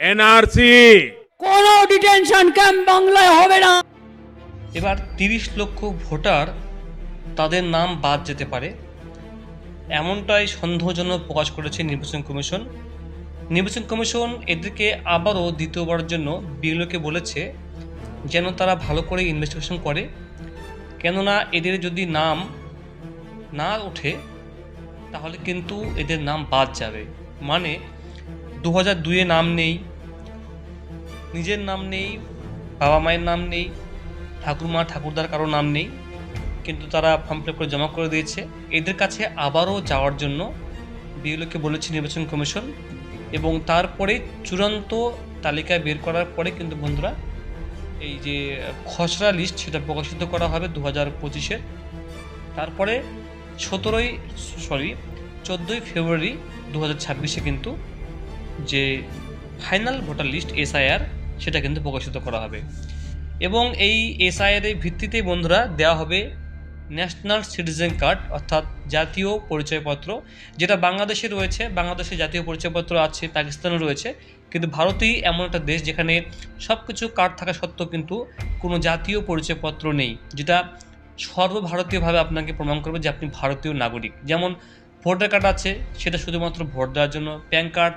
NRC. কোনো detention camp বাংলায় হবে না। এবার তিরিশ লক্ষ ভোটার তাদের নাম বাদ যেতে পারে। এমনটাই সন্দেহজনক প্রকাশ করেছে নির্বাচন কমিশন। নির্বাচন কমিশন এদেরকে আবারও দ্বিতীয়বারের জন্য বিএলওকে বলেছে যেন তারা ভালো করে ইনভেস্টিগেশন করে। কেননা এদের যদি নাম না ওঠে তাহলে কিন্তু এদের নাম বাদ যাবে। মানে দু হাজার দুইয়ে নাম নেই, নিজের নাম নেই, বাবা মায়ের নাম নেই, ঠাকুরমা, ঠাকুরদার কারও নাম নেই, কিন্তু তারা ফর্ম ফিল করে জমা করে দিয়েছে। এদের কাছে আবারও যাওয়ার জন্য বিএলওকে বলেছে নির্বাচন কমিশন এবং তারপরে চূড়ান্ত তালিকা বের করার পরে কিন্তু বন্ধুরা এই যে খসড়া লিস্ট সেটা প্রকাশিত করা হবে দু হাজার পঁচিশে। তারপরে সতেরোই সরি চোদ্দোই ফেব্রুয়ারি দু হাজার ছাব্বিশে কিন্তু যে ফাইনাল ভোটার লিস্ট এসআইআর, সেটা কিন্তু প্রকাশিত করা হবে। এবং এই এসআইআর এর ভিত্তিতেই বন্ধুরা দেওয়া হবে ন্যাশনাল সিটিজেন কার্ড, অর্থাৎ জাতীয় পরিচয়পত্র, যেটা বাংলাদেশে রয়েছে। বাংলাদেশে জাতীয় পরিচয়পত্র আছে, পাকিস্তানে রয়েছে। কিন্তু ভারতই এমন একটা দেশ যেখানে সব কিছু কার্ড থাকা সত্ত্বেও কিন্তু কোনো জাতীয় পরিচয়পত্র নেই, যেটা সর্বভারতীয়ভাবে আপনাকে প্রমাণ করবে যে আপনি ভারতীয় নাগরিক। যেমন ভোটার কার্ড আছে, সেটা শুধুমাত্র ভোট দেওয়ার জন্য, প্যান কার্ড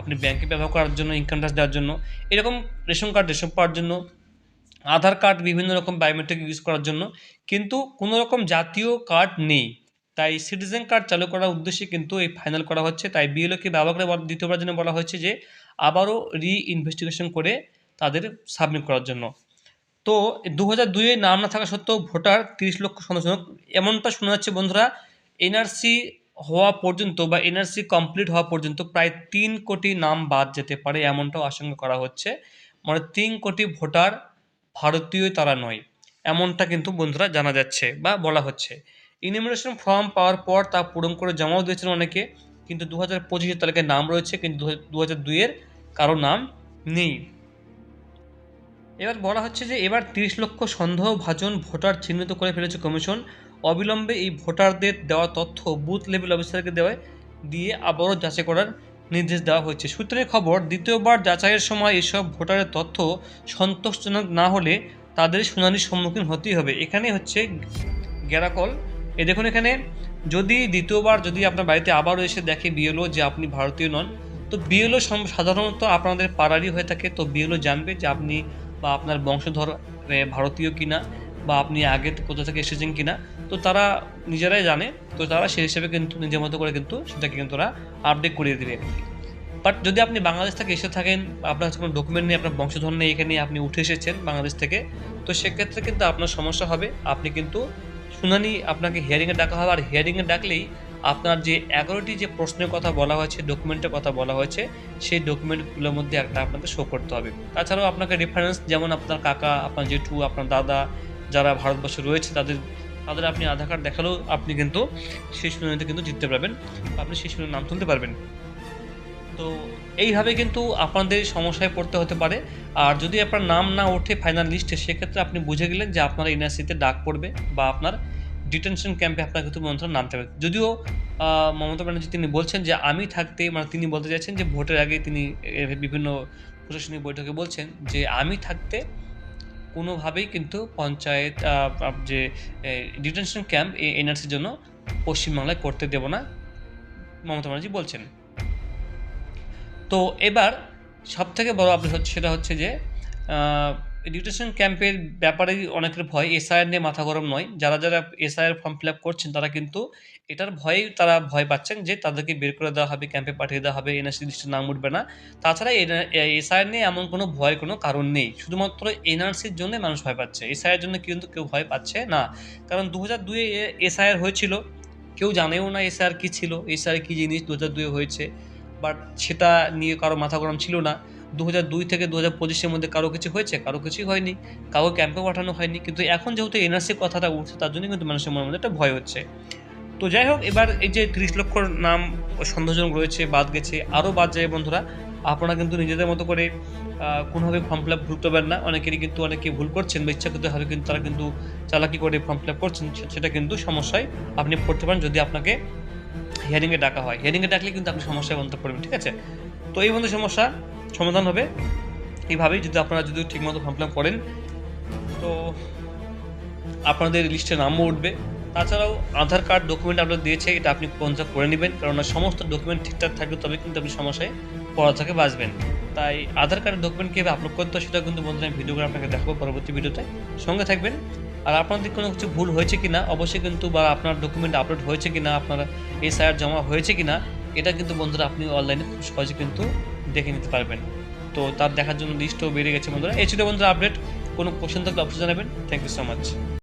আপনি ব্যাংকে ব্যবহার করার জন্য ইনকাম ট্যাক্স দেওয়ার জন্য, এরকম রেশন কার্ড রেশন পাওয়ার জন্য, আধার কার্ড বিভিন্ন রকম বায়োমেট্রিক ইউজ করার জন্য, কিন্তু কোনো রকম জাতীয় কার্ড নেই। তাই সিটিজেন কার্ড চালু করার উদ্দেশ্যে কিন্তু এই ফাইনাল করা হচ্ছে। তাই বিএলওকে ব্যবহার করে দ্বিতীয়বার জন্য বলা হয়েছে যে, আবারও রি ইনভেস্টিগেশন করে তাদের সাবমিট করার জন্য। তো দু হাজার দুইয়ে নাম না থাকা সত্ত্বেও ভোটার তিরিশ লক্ষ সন্দেহজনক এমনটা শোনা যাচ্ছে বন্ধুরা, এনআরসি হওয়া পর্যন্ত বা এনআরসি কমপ্লিট হওয়া পর্যন্ত প্রায় তিন কোটি নাম বাদ যেতে পারে এমনটাও আশঙ্কা করা হচ্ছে। মানে তিন কোটি ভোটার ভারতীয় তারা নয়, এমনটা কিন্তু বন্ধুরা জানা যাচ্ছে বা বলা হচ্ছে। ইনিমিনেশন ফর্ম পাওয়ার পর তা পূরণ করে জমাও দিয়েছেন অনেকে, কিন্তু দু হাজার পঁচিশের তালিকায় নাম রয়েছে, কিন্তু দু হাজার দুইয়ের কারও নাম নেই। এবার বলা হচ্ছে যে এবার তিরিশ লক্ষ সন্দেহভাজন ভোটার চিহ্নিত করে ফেলেছে কমিশন। অবিলম্বে এই ভোটারদের দেওয়া তথ্য বুথ লেভেল অফিসারকে দেওয়ায় দিয়ে আবারও যাচাই করার নির্দেশ দেওয়া হয়েছে। সূত্রের খবর, দ্বিতীয়বার যাচাইয়ের সময় এসব ভোটারের তথ্য সন্তোষজনক না হলে তাদের শুনানির সম্মুখীন হতেই হবে। এখানে হচ্ছে গ্যারাকল এ দেখুন এখানে, যদি দ্বিতীয়বার যদি আপনার বাড়িতে আবারও এসে দেখে বিএলও যে আপনি ভারতীয় নন, তো বিএলও সাধারণত আপনাদের পাড়ারই হয়ে থাকে। তো বিএলও জানবে যে আপনি বা আপনার বংশধর ভারতীয় কিনা। বা আপনি আগে কোথা থেকে এসেছেন কিনা, তো তারা নিজেরাই জানে, তো তারা সেই হিসেবে কিন্তু নিজের মতো করে কিন্তু সেটাকে কিন্তু তারা আপডেট করিয়ে দেবে। বাট যদি আপনি বাংলাদেশ থেকে এসে থাকেন, আপনার কোনো ডকুমেন্ট নেই, আপনার বংশধর নেই, এখানে আপনি উঠে এসেছেন বাংলাদেশ থেকে, তো সেক্ষেত্রে কিন্তু আপনার সমস্যা হবে। আপনি কিন্তু শুনানি আপনাকে হিয়ারিংয়ে ডাকা হবে, আর হিয়ারিংয়ে ডাকলেই আপনার যে এগারোটি যে প্রশ্নের কথা বলা হয়েছে ডকুমেন্টের কথা বলা হয়েছে, সেই ডকুমেন্টগুলোর মধ্যে একটা আপনাকে শো করতে হবে। তাছাড়াও আপনাকে রেফারেন্স যেমন আপনার কাকা, আপনার জেঠু, আপনার দাদা যারা ভারতবর্ষে রয়েছে, তাদের তাদের আপনি আধার কার্ড দেখালেও আপনি কিন্তু সেই শুনানিতে কিন্তু জিততে পারবেন আপনি সেই শুনানির নাম তুলতে পারবেন। তো এইভাবে কিন্তু আপনাদের সমস্যায় পড়তে হতে পারে। আর যদি আপনার নাম না ওঠে ফাইনাল লিস্টে সেক্ষেত্রে আপনি বুঝে গেলেন যে আপনার এনআরসিতে ডাক পড়বে বা আপনার ডিটেনশন ক্যাম্পে আপনার কিন্তু মন্ত্রণ নামতে হবে যদিও মমতা ব্যানার্জি তিনি বলছেন যে আমি থাকতে মানে তিনি বলতে চাইছেন যে ভোটের আগে তিনি বিভিন্ন প্রশাসনিক বৈঠকে বলছেন যে আমি থাকতে কোনোভাবেই কিন্তু পঞ্চায়েত যে ডিটেনশন ক্যাম্প এই এনআরসির জন্য পশ্চিমবাংলায় করতে দেব না। মমতা ব্যানার্জি বলছেন। তো এবার সব থেকে বড় আপডেট হচ্ছে, সেটা হচ্ছে যে ডিউটেশন ক্যাম্পের ব্যাপারেই অনেকের ভয় এসআইআর নিয়ে মাথা গরম নয়। যারা যারা এসআইআর ফর্ম ফিল আপ করছেন, তারা কিন্তু এটার ভয়েই তারা ভয় পাচ্ছেন যে তাদেরকে বের করে দেওয়া হবে ক্যাম্পে পাঠিয়ে দেওয়া হবে এনআরসি লিস্টে নাম উঠবে না। তাছাড়া এসআইআর নিয়ে এমন কোনো ভয়ের কোনো কারণ নেই। শুধুমাত্র এনআরসির জন্য মানুষ ভয় পাচ্ছে। এসআইআর জন্য কিন্তু কেউ ভয় পাচ্ছে না। কারণ দু হাজার দুয়ে এসআইআর হয়েছিল। কেউ জানেও না এসআইআর কী ছিল এসআইআর কী জিনিস দু হাজার দুয়ে হয়েছে। বাট সেটা নিয়ে কারও মাথা গরম ছিল না। দু দুই থেকে দু হাজার পঁচিশের মধ্যে কারও কিছু হয়েছে? কারও কিছুই হয়নি। কাউকে ক্যাম্পে পাঠানো হয়নি। কিন্তু এখন যেহেতু এনআরসি কথাটা উঠছে, তার জন্য কিন্তু মানুষের মনের মধ্যে একটা ভয় হচ্ছে। তো যাই হোক, এবার এই যে তিরিশ লক্ষ নাম সন্দেহজনক রয়েছে, বাদ গেছে আরও বাদ যায় বন্ধুরা। আপনারা কিন্তু নিজেদের মতো করে কোনোভাবে ফর্ম ফিল আপ ভুল করবেন না। অনেকেরই কিন্তু অনেকে ভুল করছেন বা ইচ্ছাকৃতভাবে কিন্তু তারা কিন্তু চালাকি করে ফর্ম ফিল আপ করছেন সেটা কিন্তু সমস্যায় আপনি পড়তে পারেন যদি আপনাকে হিয়ারিংয়ে ডাকা হয়। হিয়ারিংয়ে ডাকলে কিন্তু আপনি সমস্যায় বন্ধ পড়বেন ঠিক আছে? তো এই বন্ধু সমস্যা, সমাধান হবে। এইভাবেই যদি আপনারা যদি ঠিকমতো ফর্ম ফিল করেন, তো আপনাদের লিস্টে নামও উঠবে। তাছাড়াও আধার কার্ড ডকুমেন্ট আপনার দিয়েছে, এটা আপনি পঞ্চায়েত করে নেবেন কারণ সমস্ত ডকুমেন্ট ঠিকঠাক থাকবে, তবে কিন্তু আপনি সমস্যায় পড়া থেকে বাঁচবেন। তাই আধার কার্ডের ডকুমেন্ট কীভাবে আপলোড করতে হয় সেটা কিন্তু বন্ধুরা আমি ভিডিও করে আপনাকে দেখাবো পরবর্তী ভিডিওতে সঙ্গে থাকবেন। আর আপনাদের কোনো কিছু ভুল হয়েছে কি না অবশ্যই কিন্তু বা আপনার ডকুমেন্ট আপলোড হয়েছে কি না আপনার এসআইআর জমা হয়েছে কিনা এটা কিন্তু বন্ধুরা আপনি অনলাইনে খুব সহজে কিন্তু দেখে নিতে পারবেন। তো তার দেখার জন্য লিস্টও বেড়ে গেছে বন্ধুরা। এই ছিল বন্ধুরা আপডেট কোনো কোশ্চেন থাকলে অবশ্যই জানাবেন। Thank you so much